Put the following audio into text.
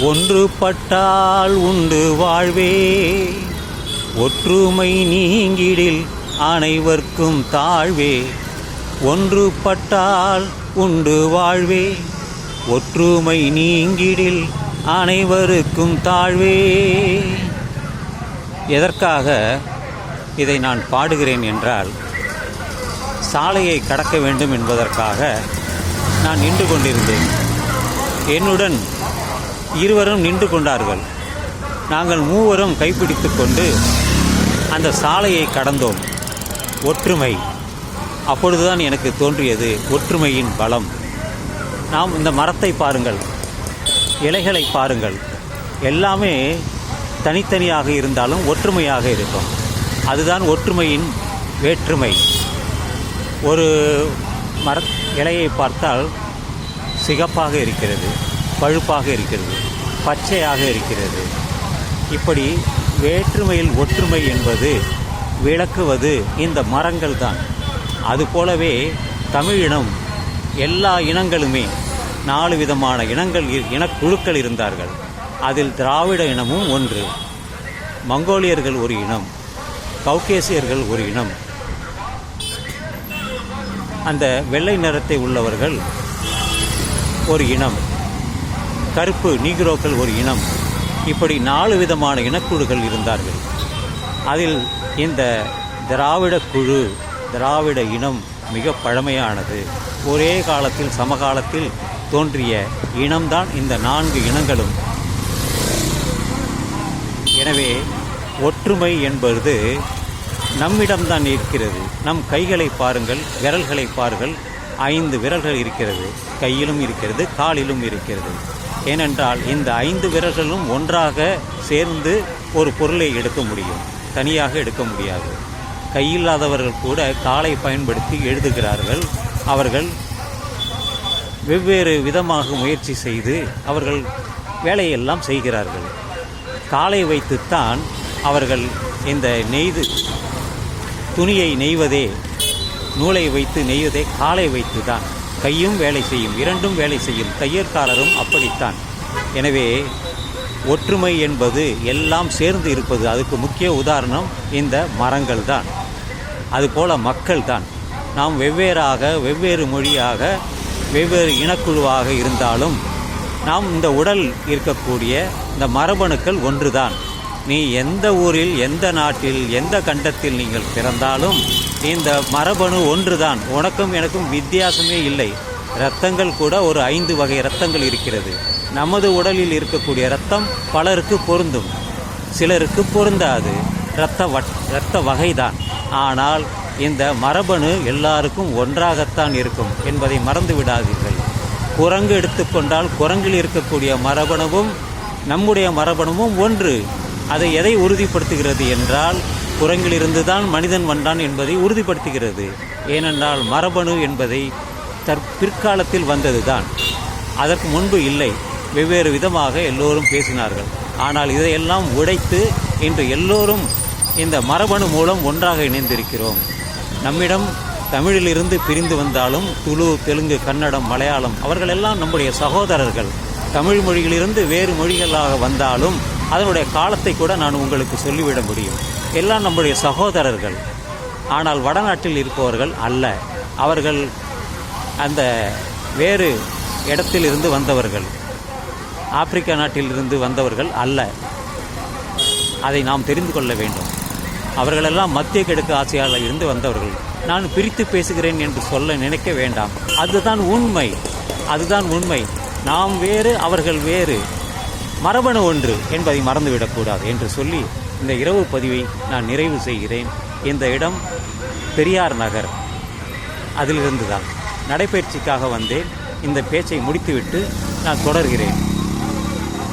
ஒன்றுபட்டால் உண்டு வாழ்வே. ஒற்றுமை நீங்கிடில் அனைவர்க்கும் தாழ்வே. ஒன்றுபட்டால் உண்டு வாழ்வே. ஒற்றுமை நீங்கிடில் அனைவருக்கும் தாழ்வே. எதற்காக இதை நான் பாடுகிறேன் என்றால் சாலையை கடக்க வேண்டும் என்பதற்காக நான் நின்று கொண்டிருந்தேன். என்னுடன் இருவரும் நின்று கொண்டார்கள். நாங்கள் மூவரும் கைப்பிடித்து கொண்டு அந்த சாலையை கடந்தோம். ஒற்றுமை. அப்பொழுதுதான் எனக்கு தோன்றியது ஒற்றுமையின் பலம். நாம் இந்த மரத்தை பாருங்கள். இலைகளை பாருங்கள். எல்லாமே தனித்தனியாக இருந்தாலும் ஒற்றுமையாக இருக்கும். அதுதான் ஒற்றுமையின் வேற்றுமை. ஒரு மர இலையை பார்த்தால் சிகப்பாக இருக்கிறது. பழுப்பாக இருக்கிறது பச்சையாக இருக்கிறது. இப்படி வேற்றுமையில் ஒற்றுமை என்பது விளக்குவது இந்த மரங்கள் தான். அதுபோலவே தமிழினம் எல்லா இனங்களுமே நாலு விதமான இனங்கள் இ- இனக்குழுக்கள் இருந்தார்கள். அதில் திராவிட இனமும் ஒன்று. மங்கோலியர்கள் ஒரு இனம் கௌகேசியர்கள் ஒரு இனம். அந்த வெள்ளை நிறத்தை உள்ளவர்கள் ஒரு இனம். கருப்பு நீக்ரோக்கள் ஒரு இனம். இப்படி நாலு விதமான இனக்குழுகள் இருந்தார்கள். அதில் இந்த திராவிட குழு திராவிட இனம் மிக பழமையானது. ஒரே காலத்தில் சமகாலத்தில் தோன்றிய இனம்தான் இந்த நான்கு இனங்களும். எனவே ஒற்றுமை என்பது நம்மிடம்தான் இருக்கிறது. நம் கைகளை பாருங்கள் விரல்களை பாருங்கள். ஐந்து விரல்கள் இருக்கிறது. கையிலும் இருக்கிறது காலிலும் இருக்கிறது. ஏனென்றால் இந்த ஐந்து விரல்களும் ஒன்றாக சேர்ந்து ஒரு பொருளை எடுக்க முடியும். தனியாக எடுக்க முடியாது. கையில்லாதவர்கள் கூட காலை பயன்படுத்தி எழுதுகிறார்கள். அவர்கள் வெவ்வேறு விதமாக முயற்சி செய்து அவர்கள் வேலையெல்லாம் செய்கிறார்கள். காலை வைத்துத்தான் அவர்கள் இந்த நெய்து துணியை நெய்வதே நூலை வைத்து நெய்வதே காலை வைத்து தான் கையும் வேலை செய்யும் இரண்டும் வேலை செய்யும் தையற்காரரும் அப்படித்தான். எனவே ஒற்றுமை என்பது எல்லாம் சேர்ந்து இருப்பது அதுக்கு முக்கிய உதாரணம் இந்த மரங்கள் தான் அதுபோல் மக்கள் தான் நாம் வெவ்வேறாக வெவ்வேறு மொழியாக வெவ்வேறு இனக்குழுவாக இருந்தாலும் நாம் இந்த உடல் இருக்கக்கூடிய இந்த மரபணுக்கள் ஒன்றுதான். நீ எந்த ஊரில் எந்த நாட்டில் எந்த கண்டத்தில் நீங்கள் பிறந்தாலும் இந்த மரபணு ஒன்றுதான். உனக்கும் எனக்கும் வித்தியாசமே இல்லை. இரத்தங்கள் கூட ஒரு ஐந்து வகை இரத்தங்கள் இருக்கிறது. நமது உடலில் இருக்கக்கூடிய இரத்தம் பலருக்கு பொருந்தும். சிலருக்கு பொருந்தாது. இரத்த வட் இரத்த வகைதான். ஆனால் இந்த மரபணு எல்லாருக்கும் ஒன்றாகத்தான் இருக்கும் என்பதை மறந்து விடாதீர்கள். குரங்கு எடுத்துக்கொண்டால் குரங்கில் இருக்கக்கூடிய மரபணுவும் நம்முடைய மரபணுவும் ஒன்று. அதை எதை உறுதிப்படுத்துகிறது என்றால் குரங்கிலிருந்து தான் மனிதன் வந்தான் என்பதை உறுதிப்படுத்துகிறது. ஏனென்றால் மரபணு என்பதை தற் பிற்காலத்தில் வந்தது தான் அதற்கு முன்பு இல்லை. வெவ்வேறு விதமாக எல்லோரும் பேசினார்கள். ஆனால் இதையெல்லாம் உடைத்து இன்று எல்லோரும் இந்த மரபணு மூலம் ஒன்றாக இணைந்திருக்கிறோம். நம்மிடம் தமிழிலிருந்து பிரிந்து வந்தாலும் துளு தெலுங்கு கன்னடம் மலையாளம் அவர்களெல்லாம் நம்முடைய சகோதரர்கள். தமிழ் மொழியிலிருந்து வேறு மொழிகளாக வந்தாலும் அதனுடைய காலத்தை கூட நான் உங்களுக்கு சொல்லிவிட முடியும். எல்லாம் நம்முடைய சகோதரர்கள். ஆனால் வடநாட்டில் இருப்பவர்கள் அல்ல. அவர்கள் அந்த வேறு இடத்திலிருந்து வந்தவர்கள். ஆப்பிரிக்கா நாட்டிலிருந்து வந்தவர்கள் அல்ல. அதை நாம் தெரிந்து கொள்ள வேண்டும். அவர்களெல்லாம் மத்திய கிழக்கு ஆசியாவில் இருந்து வந்தவர்கள். நான் பிரித்து பேசுகிறேன் என்று சொல்ல நினைக்க வேண்டாம். அதுதான் உண்மை. அதுதான் உண்மை. நாம் வேறு அவர்கள் வேறு. மரபணு ஒன்று என்பதை மறந்துவிடக்கூடாது என்று சொல்லி இந்த இரவு பதிவை நான் நிறைவு செய்கிறேன். இந்த இடம் பெரியார் நகர். அதிலிருந்து தான் நடைபயிற்சிக்காக வந்தேன். இந்த பேச்சை முடித்துவிட்டு நான் தொடர்கிறேன்.